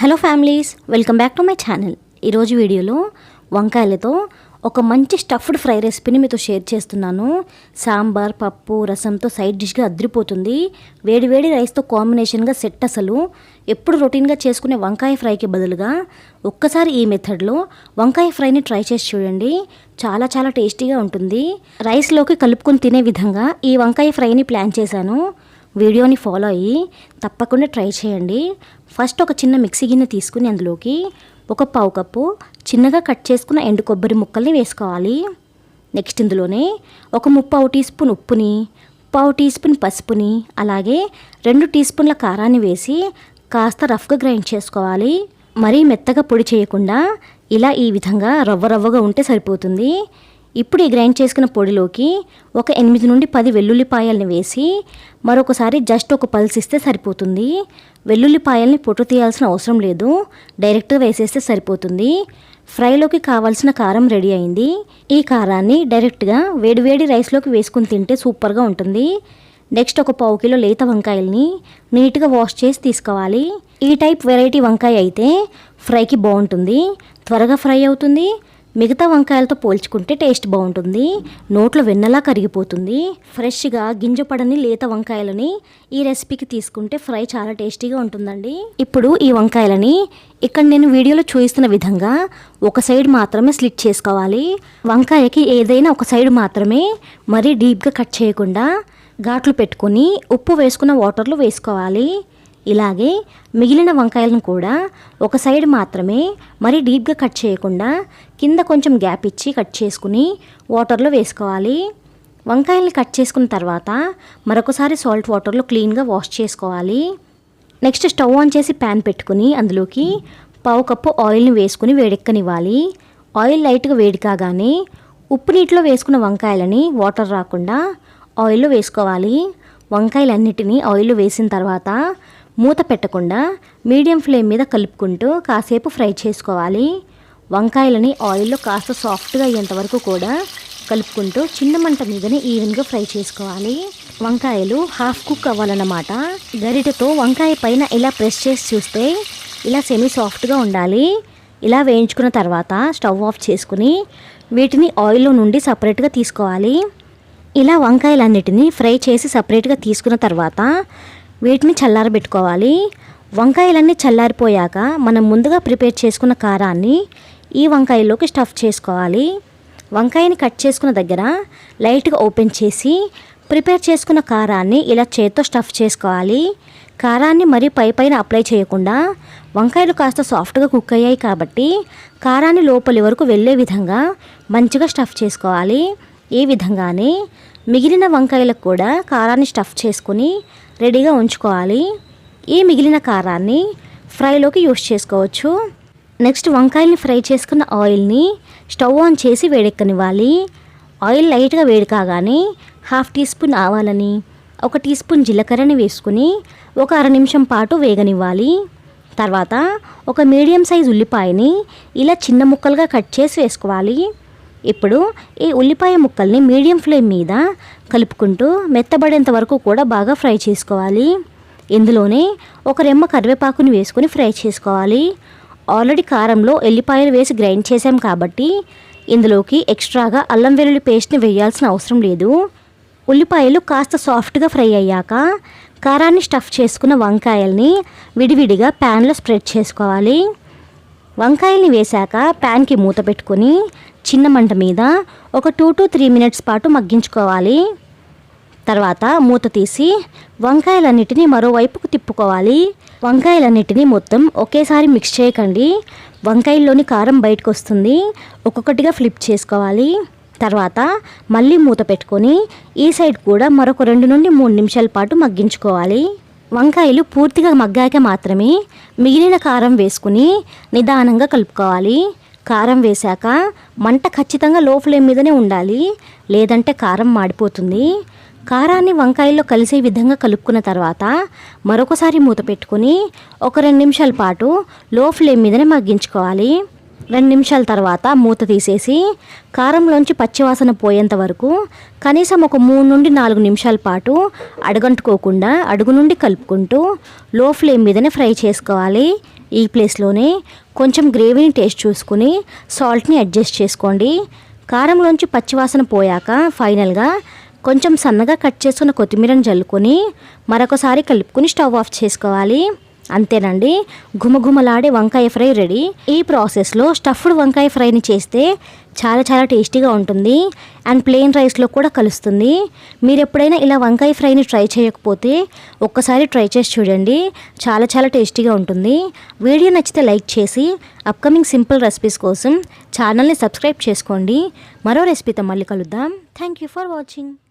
Hello families welcome back to my channel ఈరోజు వీడియోలో వంకాయలతో ఒక మంచి స్టఫ్డ్ ఫ్రై రెసిపీని మీతో షేర్ చేస్తున్నాను. సాంబార్ పప్పు రసంతో సైడ్ డిష్గా అద్రిపోతుంది. వేడి వేడి రైస్తో కాంబినేషన్గా సెట్ అసలు. ఎప్పుడు రొటీన్గా చేసుకునే వంకాయ ఫ్రైకి బదులుగా ఒక్కసారి ఈ మెథడ్లో వంకాయ ఫ్రైని ట్రై చేసి చూడండి. చాలా చాలా టేస్టీగా ఉంటుంది. రైస్లోకి కలుపుకొని తినే విధంగా ఈ వంకాయ ఫ్రైని ప్లాన్ చేశాను. వీడియోని ఫాలో అయ్యి తప్పకుండా ట్రై చేయండి. ఫస్ట్ ఒక చిన్న మిక్సీ గిన్నె తీసుకుని అందులోకి ఒక పావు కప్పు చిన్నగా కట్ చేసుకున్న ఎండు కొబ్బరి ముక్కల్ని వేసుకోవాలి. నెక్స్ట్ ఇందులోనే ఒక ముప్పావు టీ స్పూన్ ఉప్పుని పావు టీ స్పూన్ పసుపుని అలాగే రెండు టీ స్పూన్ల కారాన్ని వేసి కాస్త రఫ్గా గ్రైండ్ చేసుకోవాలి. మరీ మెత్తగా పొడి చేయకుండా ఇలా ఈ విధంగా రవ్వ రవ్వగా ఉంటే సరిపోతుంది. ఇప్పుడు ఈ గ్రైండ్ చేసుకున్న పొడిలోకి ఒక ఎనిమిది నుండి పది వెల్లుల్లిపాయల్ని వేసి మరొకసారి జస్ట్ ఒక పల్స్ ఇస్తే సరిపోతుంది. వెల్లుల్లిపాయల్ని పొట్టు తీయాల్సిన అవసరం లేదు. డైరెక్ట్గా వేసేస్తే సరిపోతుంది. ఫ్రైలోకి కావాల్సిన కారం రెడీ అయింది. ఈ కారాన్ని డైరెక్ట్గా వేడివేడి రైస్లోకి వేసుకుని తింటే సూపర్గా ఉంటుంది. నెక్స్ట్ ఒక పావు కిలో లేత వంకాయల్ని నీట్గా వాష్ చేసి తీసుకోవాలి. ఈ టైప్ వెరైటీ వంకాయ అయితే ఫ్రైకి బాగుంటుంది. త్వరగా ఫ్రై అవుతుంది. మిగతా వంకాయలతో పోల్చుకుంటే టేస్ట్ బాగుంటుంది. నోట్లో వెన్నలా కరిగిపోతుంది. ఫ్రెష్గా గింజ పడని లేత వంకాయలని ఈ రెసిపీకి తీసుకుంటే ఫ్రై చాలా టేస్టీగా ఉంటుందండి. ఇప్పుడు ఈ వంకాయలని ఇక్కడ నేను వీడియోలో చూపిస్తున్న విధంగా ఒక సైడ్ మాత్రమే స్లిట్ చేసుకోవాలి. వంకాయకి ఏదైనా ఒక సైడ్ మాత్రమే మరీ డీప్గా కట్ చేయకుండా ఘాట్లు పెట్టుకొని ఉప్పు వేసుకున్న వాటర్లో వేసుకోవాలి. ఇలాగే మిగిలిన వంకాయలను కూడా ఒక సైడ్ మాత్రమే మరీ డీప్గా కట్ చేయకుండా కింద కొంచెం గ్యాప్ ఇచ్చి కట్ చేసుకుని వాటర్లో వేసుకోవాలి. వంకాయల్ని కట్ చేసుకున్న తర్వాత మరొకసారి సాల్ట్ వాటర్లో క్లీన్గా వాష్ చేసుకోవాలి. నెక్స్ట్ స్టవ్ ఆన్ చేసి ప్యాన్ పెట్టుకుని అందులోకి పావు కప్పు ఆయిల్ని వేసుకుని వేడెక్కనివ్వాలి. ఆయిల్ లైట్గా వేడి కాగానే ఉప్పు నీటిలో వేసుకున్న వంకాయలని వాటర్ రాకుండా ఆయిల్లో వేసుకోవాలి. వంకాయలన్నిటినీ ఆయిల్లో వేసిన తర్వాత మూత పెట్టకుండా మీడియం ఫ్లేమ్ మీద కలుపుకుంటూ కాసేపు ఫ్రై చేసుకోవాలి. వంకాయలని ఆయిల్లో కాస్త సాఫ్ట్గా అయ్యేంత వరకు కూడా కలుపుకుంటూ చిన్న మంట మీదనే ఈవెన్గా ఫ్రై చేసుకోవాలి. వంకాయలు హాఫ్ కుక్ అవ్వాలన్నమాట. గరిటతో వంకాయ పైన ఇలా ప్రెస్ చేసి చూస్తే ఇలా సెమీ సాఫ్ట్గా ఉండాలి. ఇలా వేయించుకున్న తర్వాత స్టవ్ ఆఫ్ చేసుకుని వీటిని ఆయిల్లో నుండి సపరేట్గా తీసుకోవాలి. ఇలా వంకాయలన్నిటిని ఫ్రై చేసి సపరేట్గా తీసుకున్న తర్వాత వీటిని చల్లారబెట్టుకోవాలి. వంకాయలన్నీ చల్లారిపోయాక మనం ముందుగా ప్రిపేర్ చేసుకున్న కారాన్ని ఈ వంకాయలోకి స్టఫ్ చేసుకోవాలి. వంకాయని కట్ చేసుకున్న దగ్గర లైట్గా ఓపెన్ చేసి ప్రిపేర్ చేసుకున్న కారాన్ని ఇలా చేత్తో స్టఫ్ చేసుకోవాలి. కారాన్ని మరీ పై పైన అప్లై చేయకుండా వంకాయలు కాస్త సాఫ్ట్గా కుక్ అయ్యాయి కాబట్టి కారాన్ని లోపలి వరకు వెళ్ళే విధంగా మంచిగా స్టఫ్ చేసుకోవాలి. ఈ విధంగానే మిగిలిన వంకాయలకు కూడా కారాన్ని స్టఫ్ చేసుకుని రెడీగా ఉంచుకోవాలి. ఈ మిగిలిన కారాన్ని ఫ్రైలోకి యూస్ చేసుకోవచ్చు. నెక్స్ట్ వంకాయల్ని ఫ్రై చేసుకున్న ఆయిల్ని స్టవ్ ఆన్ చేసి వేడెక్కనివ్వాలి. ఆయిల్ లైట్గా వేడి కాగానే హాఫ్ టీ స్పూన్ ఆవాలని ఒక టీ స్పూన్ జీలకర్రని వేసుకుని ఒక అర నిమిషం పాటు వేగనివ్వాలి. తర్వాత ఒక మీడియం సైజ్ ఉల్లిపాయని ఇలా చిన్న ముక్కలుగా కట్ చేసి వేసుకోవాలి. ఇప్పుడు ఈ ఉల్లిపాయ ముక్కల్ని మీడియం ఫ్లేమ్ మీద కలుపుకుంటూ మెత్తబడేంత వరకు కూడా బాగా ఫ్రై చేసుకోవాలి. ఇందులోనే ఒక రెమ్మ కరివేపాకుని వేసుకొని ఫ్రై చేసుకోవాలి. ఆల్రెడీ కారంలో ఎల్లిపాయలు వేసి గ్రైండ్ చేసాం కాబట్టి ఇందులోకి ఎక్స్ట్రాగా అల్లం వెల్లుల్లి పేస్ట్ని వేయాల్సిన అవసరం లేదు. ఉల్లిపాయలు కాస్త సాఫ్ట్గా ఫ్రై అయ్యాక కారాన్ని స్టఫ్ చేసుకున్న వంకాయల్ని విడివిడిగా ప్యాన్లో స్ప్రెడ్ చేసుకోవాలి. వంకాయల్ని వేశాక ప్యాన్కి మూత పెట్టుకొని చిన్న మంట మీద ఒక టూ టు త్రీ మినిట్స్ పాటు మగ్గించుకోవాలి. తర్వాత మూత తీసి వంకాయలన్నిటినీ మరోవైపుకు తిప్పుకోవాలి. వంకాయలన్నిటినీ మొత్తం ఒకేసారి మిక్స్ చేయకండి. వంకాయల్లోని కారం బయటకు వస్తుంది ఒక్కొక్కటిగా ఫ్లిప్ చేసుకోవాలి. తర్వాత మళ్ళీ మూత పెట్టుకొని ఈ సైడ్ కూడా మరొక రెండు నుండి మూడు నిమిషాల పాటు మగ్గించుకోవాలి. వంకాయలు పూర్తిగా మగ్గాక మాత్రమే మిగిలిన కారం వేసుకుని నిదానంగా కలుపుకోవాలి. కారం వేశాక మంట ఖచ్చితంగా లో ఫ్లేమ్ మీదనే ఉండాలి. లేదంటే కారం మాడిపోతుంది. కారాన్ని వంకాయల్లో కలిసే విధంగా కలుపుకున్న తర్వాత మరొకసారి మూత పెట్టుకుని ఒక రెండు నిమిషాల పాటు లో ఫ్లేమ్ మీదనే మగ్గించుకోవాలి. రెండు నిమిషాల తర్వాత మూత తీసేసి కారంలోంచి పచ్చివాసన పోయేంత వరకు కనీసం ఒక మూడు నుండి నాలుగు నిమిషాల పాటు అడగంటుకోకుండా అడుగు నుండి కలుపుకుంటూ లో ఫ్లేమ్ మీదనే ఫ్రై చేసుకోవాలి. ఈ ప్లేస్లోనే కొంచెం గ్రేవీని టేస్ట్ చూసుకుని సాల్ట్ని అడ్జస్ట్ చేసుకోండి. కారంలోంచి పచ్చివాసన పోయాక ఫైనల్గా కొంచెం సన్నగా కట్ చేసుకున్న కొత్తిమీరని జల్లుకొని మరొకసారి కలుపుకొని స్టవ్ ఆఫ్ చేసుకోవాలి. అంతేనండి. గుమగుమలాడే వంకాయ ఫ్రై రెడీ. ఈ ప్రాసెస్లో స్టఫ్డ్ వంకాయ ఫ్రైని చేస్తే చాలా చాలా టేస్టీగా ఉంటుంది. అండ్ ప్లెయిన్ రైస్లో కూడా కలుస్తుంది. మీరు ఎప్పుడైనా ఇలా వంకాయ ఫ్రైని ట్రై చేయకపోతే ఒక్కసారి ట్రై చేసి చూడండి. చాలా చాలా టేస్టీగా ఉంటుంది. వీడియో నచ్చితే లైక్ చేసి అప్కమింగ్ సింపుల్ రెసిపీస్ కోసం ఛానల్ని సబ్స్క్రైబ్ చేసుకోండి. మరో రెసిపీతో మళ్ళీ కలుద్దాం. Thank you for watching.